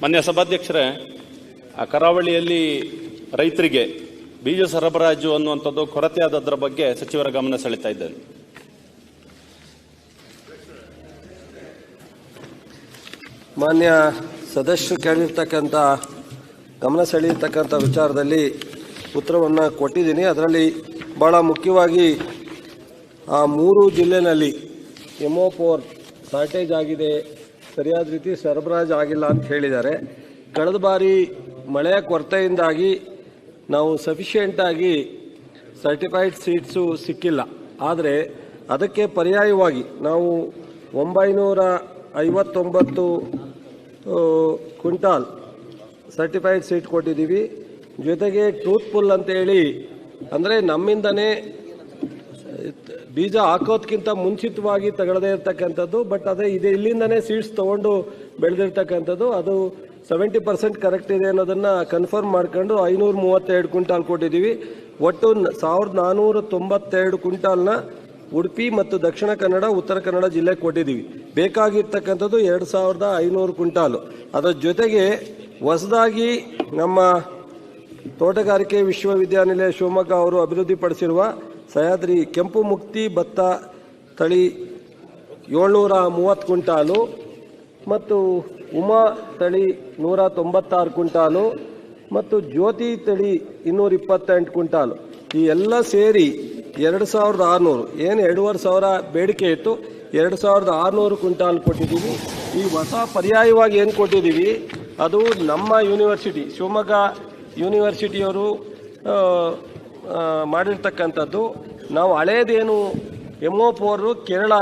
ಮಾನ್ಯ ಸಭಾಧ್ಯಕ್ಷರೇ, ಆ ಕರಾವಳಿಯಲ್ಲಿ ರೈತರಿಗೆ ಬೀಜ ಸರಬರಾಜು ಅನ್ನುವಂಥದ್ದು ಕೊರತೆ ಆದದ್ರ ಬಗ್ಗೆ ಸಚಿವರ ಗಮನ ಸೆಳೀತಾ ಇದ್ದೇನೆ. ಮಾನ್ಯ ಸದಸ್ಯರು ಕೇಳಿರ್ತಕ್ಕಂಥ, ಗಮನ ಸೆಳೆಯತಕ್ಕಂಥ ವಿಚಾರದಲ್ಲಿ ಉತ್ತರವನ್ನು ಕೊಟ್ಟಿದ್ದೀನಿ. ಅದರಲ್ಲಿ ಭಾಳ ಮುಖ್ಯವಾಗಿ ಆ ಮೂರು ಜಿಲ್ಲೆನಲ್ಲಿ ಫೋರ್ ಶಾರ್ಟೇಜ್ ಆಗಿದೆ. ಸರಿಯಾದ ರೀತಿ ಸರಬರಾಜು ಆಗಿಲ್ಲ ಅಂತ ಹೇಳಿದ್ದಾರೆ. ಕಳೆದ ಬಾರಿ ಮಳೆಯ ಕೊರತೆಯಿಂದಾಗಿ ನಾವು ಸಫಿಷಿಯೆಂಟಾಗಿ ಸರ್ಟಿಫೈಡ್ ಸೀಟ್ಸು ಸಿಕ್ಕಿಲ್ಲ. ಆದರೆ ಅದಕ್ಕೆ ಪರ್ಯಾಯವಾಗಿ ನಾವು ಒಂಬೈನೂರ ಐವತ್ತೊಂಬತ್ತು ಕ್ವಿಂಟಾಲ್ ಸರ್ಟಿಫೈಡ್ ಸೀಟ್ ಕೊಟ್ಟಿದ್ದೀವಿ. ಜೊತೆಗೆ ಟ್ರೂತ್ಫುಲ್ ಅಂತೇಳಿ ಅಂದರೆ ನಮ್ಮಿಂದನೇ ಬೀಜ ಹಾಕೋದ್ಕಿಂತ ಮುಂಚಿತವಾಗಿ ತಗೊಳ್ಳದೇ ಇರ್ತಕ್ಕಂಥದ್ದು ಬಟ್ ಅದೇ ಇದೆ, ಇಲ್ಲಿಂದನೇ ಸೀಡ್ಸ್ ತೊಗೊಂಡು ಬೆಳೆದಿರ್ತಕ್ಕಂಥದ್ದು. ಅದು ಸೆವೆಂಟಿ ಪರ್ಸೆಂಟ್ ಕರೆಕ್ಟ್ ಇದೆ ಅನ್ನೋದನ್ನು ಕನ್ಫರ್ಮ್ ಮಾಡ್ಕೊಂಡು ಐನೂರು ಮೂವತ್ತೆರಡು ಕ್ವಿಂಟಾಲ್ ಕೊಟ್ಟಿದ್ದೀವಿ. ಒಟ್ಟು ಸಾವಿರದ ನಾನ್ನೂರ ತೊಂಬತ್ತೆರಡು ಕ್ವಿಂಟಾಲ್ನ ಉಡುಪಿ ಮತ್ತು ದಕ್ಷಿಣ ಕನ್ನಡ, ಉತ್ತರ ಕನ್ನಡ ಜಿಲ್ಲೆಗೆ ಕೊಟ್ಟಿದ್ದೀವಿ. ಬೇಕಾಗಿರ್ತಕ್ಕಂಥದ್ದು ಎರಡು ಸಾವಿರದ ಐನೂರು ಕ್ವಿಂಟಾಲು. ಅದರ ಜೊತೆಗೆ ಹೊಸದಾಗಿ ನಮ್ಮ ತೋಟಗಾರಿಕೆ ವಿಶ್ವವಿದ್ಯಾನಿಲಯ ಶಿವಮೊಗ್ಗ ಅವರು ಅಭಿವೃದ್ಧಿಪಡಿಸಿರುವ ಸಹ್ಯಾದ್ರಿ ಕೆಂಪು ಮುಕ್ತಿ ಭತ್ತ ತಳಿ ಏಳ್ನೂರ ಮೂವತ್ತು ಕ್ವಿಂಟಾಲು ಮತ್ತು ಉಮಾ ತಳಿ ನೂರ ತೊಂಬತ್ತಾರು ಕ್ವಿಂಟಾಲು ಮತ್ತು ಜ್ಯೋತಿ ತಳಿ ಇನ್ನೂರ ಇಪ್ಪತ್ತೆಂಟು ಕ್ವಿಂಟಾಲು. ಈ ಎಲ್ಲ ಸೇರಿ ಎರಡು ಸಾವಿರದ ಆರುನೂರು. ಏನು ಎರಡೂವರೆ ಸಾವಿರ ಬೇಡಿಕೆ ಇತ್ತು. ಎರಡು ಸಾವಿರದ ಆರುನೂರು ಕ್ವಿಂಟಾಲ್ ಕೊಟ್ಟಿದ್ದೀವಿ. ಈ ಹೊಸ ಪರ್ಯಾಯವಾಗಿ ಏನು ಕೊಟ್ಟಿದ್ದೀವಿ? ಅದು ನಮ್ಮ ಯೂನಿವರ್ಸಿಟಿ, ಶಿವಮೊಗ್ಗ ಯೂನಿವರ್ಸಿಟಿಯವರು ಮಾಡಿರ್ತಕ್ಕಂಥದ್ದು. ನಾವು ಹಳೇದೇನು ಎಂ ಒ ಪೋರು ಕೇರಳ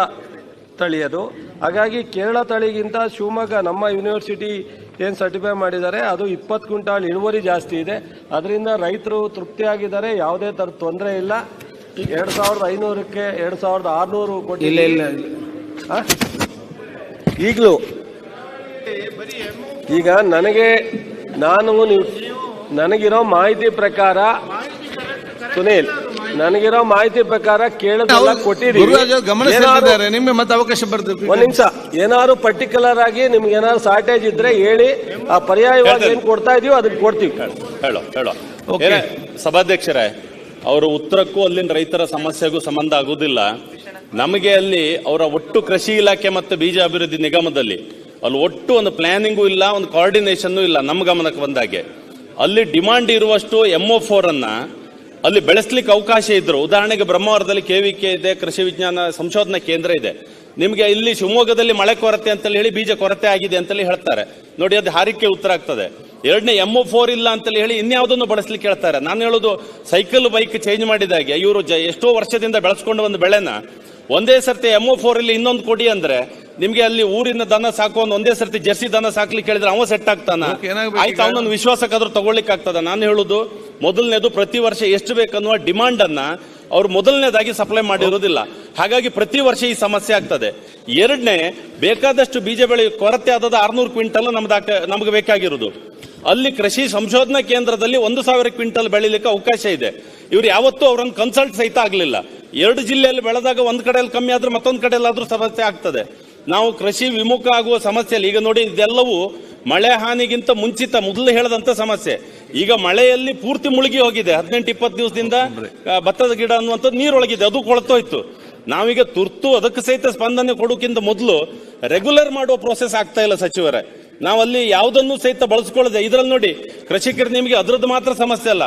ತಳಿಯದು ಹಾಗಾಗಿ ಕೇರಳ ತಳಿಗಿಂತ ಶಿವಮೊಗ್ಗ ನಮ್ಮ ಯೂನಿವರ್ಸಿಟಿ ಏನು ಸರ್ಟಿಫೈ ಮಾಡಿದ್ದಾರೆ ಅದು ಇಪ್ಪತ್ತು ಕ್ವಿಂಟಾಲ್ ಇಳುವರಿ ಜಾಸ್ತಿ ಇದೆ. ಅದರಿಂದ ರೈತರು ತೃಪ್ತಿಯಾಗಿದ್ದಾರೆ ಯಾವುದೇ ಥರ ತೊಂದರೆ ಇಲ್ಲ. ಎರಡು ಸಾವಿರದ ಐನೂರಕ್ಕೆ ಎರಡು ಸಾವಿರದ ಆರುನೂರು ಕೋಟಿ ಇಲ್ಲ ಇಲ್ಲ ಈಗಲೂ. ಈಗ ನನಗೆ ನಾನು ನೀವು ನನಗಿರೋ ಮಾಹಿತಿ ಪ್ರಕಾರ ಸುನೀಲ್ ನನಗಿರೋ ಮಾಹಿತಿ ಪ್ರಕಾರ ಕೇಳದೆಲ್ಲ ಕೊಟ್ಟಿದ್ದೀವಿ. ನಿಮ್ಗೆ ಮತ್ತೆ ಅವಕಾಶ ಬರ್ತದೆ ಒಂದ್ ನಿಮಿಷ ಏನಾದ್ರು ಪರ್ಟಿಕ್ಯುಲರ್ ಆಗಿ ನಿಮ್ಗೆ ಏನಾದ್ರು ಶಾರ್ಟೇಜ್ ಇದ್ರೆ ಹೇಳಿ ಆ ಪರ್ಯಾಯವಾಗಿ ಏನ್ ಕೊಡ್ತಾ ಇದೀವೋ ಅದನ್ನ ಕೊಡ್ತೀವಿ. ಹೇಳೋ ಹೇಳೋ ಸಭಾಧ್ಯಕ್ಷರೇ ಅವರು ಉತ್ತರಕ್ಕೂ ಅಲ್ಲಿನ ರೈತರ ಸಮಸ್ಯೆಗೂ ಸಂಬಂಧ ಆಗುವುದಿಲ್ಲ. ನಮಗೆ ಅಲ್ಲಿ ಅವರ ಒಟ್ಟು ಕೃಷಿ ಇಲಾಖೆ ಮತ್ತು ಬೀಜ ಅಭಿವೃದ್ಧಿ ನಿಗಮದಲ್ಲಿ ಅಲ್ಲಿ ಒಟ್ಟು ಒಂದು ಪ್ಲಾನಿಂಗು ಇಲ್ಲ ಒಂದು ಕೋಆರ್ಡಿನೇಷನ್ ಇಲ್ಲ ನಮ್ಮ ಗಮನಕ್ಕೆ ಬಂದಾಗೆ. ಅಲ್ಲಿ ಡಿಮಾಂಡ್ ಇರುವಷ್ಟು ಎಂ ಫೋರ್ ಅನ್ನ ಅಲ್ಲಿ ಬೆಳೆಸ್ಲಿಕ್ಕೆ ಅವಕಾಶ ಇದ್ರು, ಉದಾಹರಣೆಗೆ ಬ್ರಹ್ಮಾವರದಲ್ಲಿ ಕೆವಿಕೆ ಇದೆ, ಕೃಷಿ ವಿಜ್ಞಾನ ಸಂಶೋಧನಾ ಕೇಂದ್ರ ಇದೆ. ನಿಮಗೆ ಇಲ್ಲಿ ಶಿವಮೊಗ್ಗದಲ್ಲಿ ಮಳೆ ಕೊರತೆ ಅಂತೇಳಿ ಹೇಳಿ, ಬೀಜ ಕೊರತೆ ಆಗಿದೆ ಅಂತೇಳಿ ಹೇಳ್ತಾರೆ. ನೋಡಿ, ಅದು ಹಾರಿಕೆ ಉತ್ತರ ಆಗ್ತದೆ. ಎರಡನೇ ಎಂ ಫೋರ್ ಇಲ್ಲ ಅಂತೇಳಿ ಹೇಳಿ ಇನ್ಯಾವುದನ್ನು ಬಳಸ್ಲಿಕ್ಕೆ ಹೇಳ್ತಾರೆ. ನಾನು ಹೇಳೋದು ಸೈಕಲ್ ಬೈಕ್ ಚೇಂಜ್ ಮಾಡಿದಾಗೆ, ಇವರು ಜ ಎಷ್ಟೋ ವರ್ಷದಿಂದ ಬೆಳೆಸ್ಕೊಂಡು ಒಂದು ಬೆಳೆನ, ಒಂದೇ ಸರ್ತಿ ಎಂ ಫೋರ್ ಇಲ್ಲಿ ಇನ್ನೊಂದು ಕೊಡಿ ಅಂದ್ರೆ ನಿಮ್ಗೆ ಅಲ್ಲಿ ಊರಿನ ದನ ಸಾಕು ಒಂದು ಒಂದೇ ಸರ್ತಿ ಜರ್ಸಿ ದನ ಸಾಕ್ಲಿಕ್ಕೆ ಹೇಳಿದ್ರೆ ಅವ ಸೆಟ್ ಆಗ್ತಾನ? ಆಯ್ತು? ಅವನೊಂದು ವಿಶ್ವಾಸಕ್ಕಾದ್ರೂ ತಗೊಳ್ಲಿಕ್ಕೆ ಆಗ್ತದ? ನಾನು ಹೇಳುದು ಮೊದಲನೇದು ಪ್ರತಿ ವರ್ಷ ಎಷ್ಟು ಬೇಕನ್ನುವ ಡಿಮಾಂಡ್ ಅನ್ನ ಅವ್ರು ಮೊದಲನೇದಾಗಿ ಸಪ್ಲೈ ಮಾಡಿರೋದಿಲ್ಲ. ಹಾಗಾಗಿ ಪ್ರತಿ ವರ್ಷ ಈ ಸಮಸ್ಯೆ ಆಗ್ತದೆ. ಎರಡನೇ ಬೇಕಾದಷ್ಟು ಬೀಜ ಬೆಳೆ ಕೊರತೆ ಆದದ ಆರ್ನೂರು ಕ್ವಿಂಟಲ್ ನಮ್ದು ನಮ್ಗೆ ಬೇಕಾಗಿರೋದು. ಅಲ್ಲಿ ಕೃಷಿ ಸಂಶೋಧನಾ ಕೇಂದ್ರದಲ್ಲಿ ಒಂದು ಸಾವಿರ ಕ್ವಿಂಟಲ್ ಬೆಳಿಲಿಕ್ಕೆ ಅವಕಾಶ ಇದೆ. ಇವ್ರು ಯಾವತ್ತೂ ಅವರನ್ನು ಕನ್ಸಲ್ಟ್ ಸಹಿತ ಆಗಲಿಲ್ಲ. ಎರಡು ಜಿಲ್ಲೆಯಲ್ಲಿ ಬೆಳೆದಾಗ ಒಂದು ಕಡೆಯಲ್ಲಿ ಕಮ್ಮಿ ಆದ್ರೆ ಮತ್ತೊಂದು ಕಡೆಯಲ್ಲಾದ್ರೂ ಸಮಸ್ಯೆ ಆಗ್ತದೆ. ನಾವು ಕೃಷಿ ವಿಮುಖ ಆಗುವ ಸಮಸ್ಯೆಯಲ್ಲಿ ಈಗ ನೋಡಿ ಇದೆಲ್ಲವೂ ಮಳೆ ಹಾನಿಗಿಂತ ಮುಂಚಿತ ಮೊದಲು ಹೇಳದಂತ ಸಮಸ್ಯೆ. ಈಗ ಮಳೆಯಲ್ಲಿ ಪೂರ್ತಿ ಮುಳುಗಿ ಹೋಗಿದೆ. ಹದಿನೆಂಟು ಇಪ್ಪತ್ತು ದಿವಸದಿಂದ ಭತ್ತದ ಗಿಡ ಅನ್ನುವಂಥದ್ದು ನೀರೊಳಗಿದೆ. ಅದು ಕೊಳ್ತೋಯ್ತು. ನಾವೀಗ ತುರ್ತು ಅದಕ್ಕೆ ಸಹಿತ ಸ್ಪಂದನೆ ಕೊಡೋಕ್ಕಿಂತ ಮೊದಲು ರೆಗ್ಯುಲರ್ ಮಾಡುವ ಪ್ರೋಸೆಸ್ ಆಗ್ತಾ ಇಲ್ಲ ಸಚಿವರೇ. ನಾವಲ್ಲಿ ಯಾವುದನ್ನು ಸಹಿತ ಬಳಸ್ಕೊಳ್ಳದೆ ಇದ್ರಲ್ಲಿ ನೋಡಿ ಕೃಷಿಕರು ನಿಮಗೆ ಅದರದ್ದು ಮಾತ್ರ ಸಮಸ್ಯೆ ಅಲ್ಲ.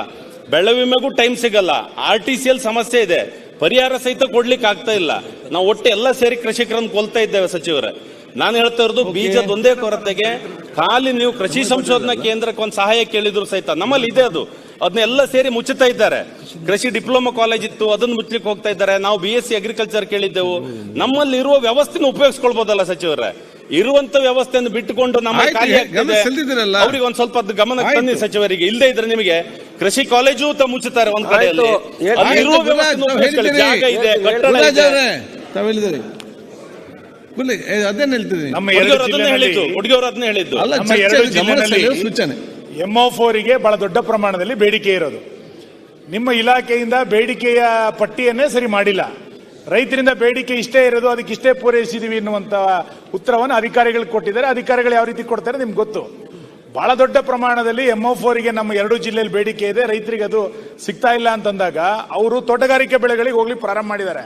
ಬೆಳೆ ವಿಮೆಗೂ ಟೈಮ್ ಸಿಗಲ್ಲ. ಆರ್ ಟಿ ಸಿ ಸಮಸ್ಯೆ ಇದೆ. ಪರಿಹಾರ ಸಹಿತ ಕೊಡ್ಲಿಕ್ಕೆ ಆಗ್ತಾ ಇಲ್ಲ. ನಾವು ಒಟ್ಟು ಎಲ್ಲ ಸೇರಿ ಕೃಷಿಕರನ್ನು ಕೊಲ್ತಾ ಇದ್ದೇವೆ ಸಚಿವರೇ. ನಾನು ಹೇಳ್ತಾ ಇರೋದು ಬೀಜದ ಒಂದೇ ಕೊರತೆಗೆ ಖಾಲಿ ನೀವು ಕೃಷಿ ಸಂಶೋಧನಾ ಕೇಂದ್ರಕ್ಕೆ ಒಂದು ಸಹಾಯ ಕೇಳಿದ್ರು ಸಹಿತ. ನಮ್ಮಲ್ಲಿ ಇದೆ ಅದು. ಅದನ್ನೆಲ್ಲ ಸೇರಿ ಮುಚ್ಚುತ್ತಾ ಇದ್ದಾರೆ. ಕೃಷಿ ಡಿಪ್ಲೊಮಾ ಕಾಲೇಜ್ ಇತ್ತು ಅದನ್ನು ಮುಚ್ಚಲಿಕ್ಕೆ ಹೋಗ್ತಾ ಇದ್ದಾರೆ. ನಾವು ಬಿ ಎಸ್ ಸಿ ಅಗ್ರಿಕಲ್ಚರ್ ಕೇಳಿದ್ದೆವು. ನಮ್ಮಲ್ಲಿ ಇರುವ ವ್ಯವಸ್ಥೆನ ಉಪಯೋಗಿಸ್ಕೊಳ್ಬೋದಲ್ಲ ಸಚಿವರೇ. ಇರುವಂತ ವ್ಯವಸ್ಥೆಯನ್ನು ಬಿಟ್ಟುಕೊಂಡು ನಮ್ಮ ಅವರಿಗೆ ಒಂದ್ ಸ್ವಲ್ಪ ಗಮನ. ತನ್ನಿ ಸಚಿವರಿಗೆ. ಇಲ್ಲದೆ ಇದ್ರೆ ನಿಮಗೆ ಕೃಷಿ ಕಾಲೇಜು ತ ಮುಚ್ಚುತ್ತಾರೆ ಒಂದ್ ಕಡೆಯಲ್ಲಿ. ಜಾಗ ಇದೆ ಕಟ್ಟಡ ಗುರ್ಲಿ ಹೇಳ್ತಿದ್ದೀನಿ. ಅದನ್ನೇ ಹೇಳಿದ್ದು. ಹುಡುಗಿಯವರು ಅದನ್ನೇ ಹೇಳಿದ್ದು. ಅಲ್ಲ ಸೂಚನೆ. ಎಂಒ ಫೋರಿಗೆ ಬಹಳ ದೊಡ್ಡ ಪ್ರಮಾಣದಲ್ಲಿ ಬೇಡಿಕೆ ಇರೋದು. ನಿಮ್ಮ ಇಲಾಖೆಯಿಂದ ಬೇಡಿಕೆಯ ಪಟ್ಟಿಯನ್ನೇ ಸರಿ ಮಾಡಿಲ್ಲ. ರೈತರಿಂದ ಬೇಡಿಕೆ ಇಷ್ಟೇ ಇರೋದು, ಅದಕ್ಕೆ ಇಷ್ಟೇ ಪೂರೈಸಿದೀವಿ ಎನ್ನುವಂತ ಉತ್ತರವನ್ನು ಅಧಿಕಾರಿಗಳಿಗೆ ಕೊಟ್ಟಿದ್ದಾರೆ. ಅಧಿಕಾರಿಗಳು ಯಾವ ರೀತಿ ಕೊಡ್ತಾರೆ ನಿಮ್ಗೆ ಗೊತ್ತು. ಬಹಳ ದೊಡ್ಡ ಪ್ರಮಾಣದಲ್ಲಿ ಎಂ ಗೆ ನಮ್ಮ ಎರಡು ಜಿಲ್ಲೆಯಲ್ಲಿ ಬೇಡಿಕೆ ಇದೆ. ರೈತರಿಗೆ ಅದು ಸಿಗ್ತಾ ಇಲ್ಲ ಅಂತಂದಾಗ ಅವರು ತೋಟಗಾರಿಕೆ ಬೆಳೆಗಳಿಗೆ ಹೋಗ್ಲಿಕ್ಕೆ ಪ್ರಾರಂಭ ಮಾಡಿದ್ದಾರೆ.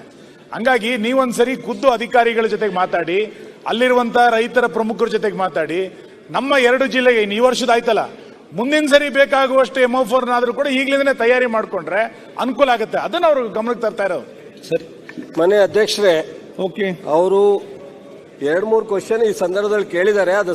ಹಂಗಾಗಿ ನೀವೊಂದ್ಸರಿ ಖುದ್ದು ಅಧಿಕಾರಿಗಳ ಜೊತೆಗೆ ಮಾತಾಡಿ, ಅಲ್ಲಿರುವಂತ ರೈತರ ಪ್ರಮುಖರ ಜೊತೆಗೆ ಮಾತಾಡಿ, ನಮ್ಮ ಎರಡು ಜಿಲ್ಲೆಗೆ ಈ ವರ್ಷದ ಆಯ್ತಲ್ಲ, ಮುಂದಿನ ಸರಿ ಬೇಕಾಗುವಷ್ಟು ಎಂ ಎಫ್ ಫೋರ್ನಾದರೂ ಕೂಡ ಈಗಲಿಂದನೇ ತಯಾರಿ ಮಾಡ್ಕೊಂಡ್ರೆ ಅನುಕೂಲ ಆಗುತ್ತೆ. ಅದನ್ನ ಅವರು ಗಮನಕ್ಕೆ ತರ್ತಾ ಇರೋದು. ಸರಿ ಮನೆ ಅಧ್ಯಕ್ಷರೇ ಓಕೆ ಅವರು ಎರಡು ಮೂರು ಕ್ವಶನ್ ಈ ಸಂದರ್ಭದಲ್ಲಿ ಕೇಳಿದ್ದಾರೆ. ಅದು